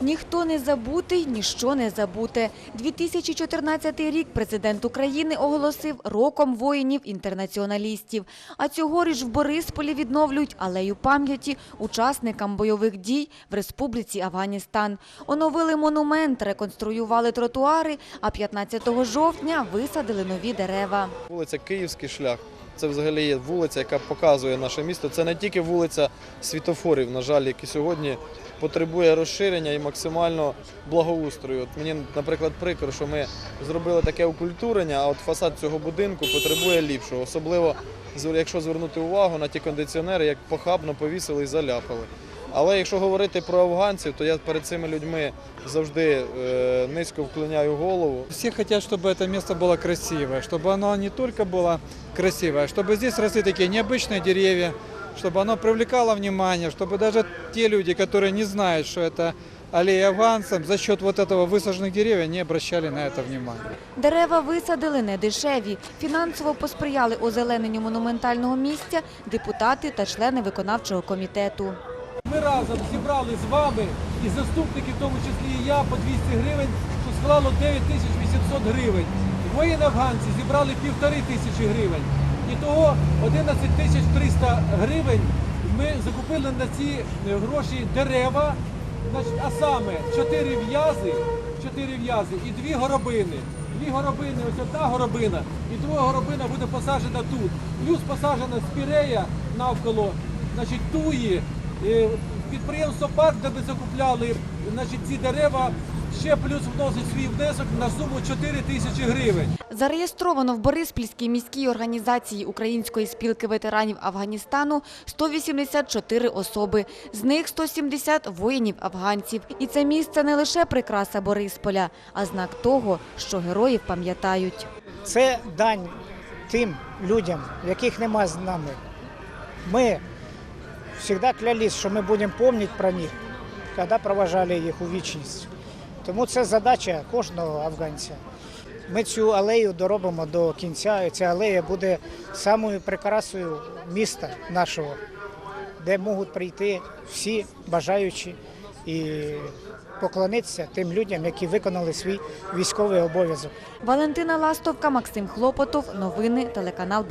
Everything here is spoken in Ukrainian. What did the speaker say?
Ніхто не забутий, ніщо не забуте. 2014 рік президент України оголосив роком воїнів-інтернаціоналістів. А цьогоріч в Борисполі відновлюють алею пам'яті учасникам бойових дій в Республіці Афганістан. Оновили монумент, реконструювали тротуари, а 15 жовтня висадили нові дерева. Вулиця Київський шлях. Це взагалі є вулиця, яка показує наше місто. Це не тільки вулиця світофорів, на жаль, які сьогодні потребує розширення і максимально благоустрою. От мені, наприклад, прикро, що ми зробили таке окультурення, а от фасад цього будинку потребує ліпшого. Особливо якщо звернути увагу на ті кондиціонери, як похабно повісили і заляпали. Але якщо говорити про афганців, то я перед цими людьми завжди е, низько вклоняю голову. Все хотят, чтобы это место было красивое, чтобы оно не только было красивое, а чтобы здесь росли такие необычные деревья, чтобы оно привлекало внимание, чтобы даже те люди, которые не знают, что это аллея афганцам, за счет вот этого высаженных деревьев не обращали на это внимания. Дерева висадили не дешеві. Фінансово посприяли озелененню монументального місця депутати та члени виконавчого комітету. Ми разом зібрали з вами і заступники, в тому числі і я, по 200 гривень, що склало 9 тисяч 800 гривень. Воїни афганці зібрали півтори тисячі гривень. І того 11 тисяч 300 гривень ми закупили на ці е, гроші дерева, а саме 4 в'язи, 4 в'язи і дві горобини. Дві горобини, ось одна горобина, і друга горобина буде посаджена тут. Плюс посаджена спірея навколо, значить, туї, Підприємство парк, де ми закупляли значить, ці дерева, ще плюс вносить свій внесок на суму 4 тисячі гривень. Зареєстровано в Бориспільській міській організації Української спілки ветеранів Афганістану 184 особи. З них 170 воїнів-афганців. І це місце не лише прикраса Борисполя, а знак того, що героїв пам'ятають. Це дань тим людям, яких нема з нами. Ми завжди клялись, що ми будемо пам'ятати про них, коли проважали їх у вічність. Тому це задача кожного афганця. Ми цю алею доробимо до кінця, і ця алея буде самою прикрасою міста нашого, де можуть прийти всі бажаючі і поклонитися тим людям, які виконали свій військовий обов'язок. Валентина Ластовка, Максим Хлопотов. Новини телеканал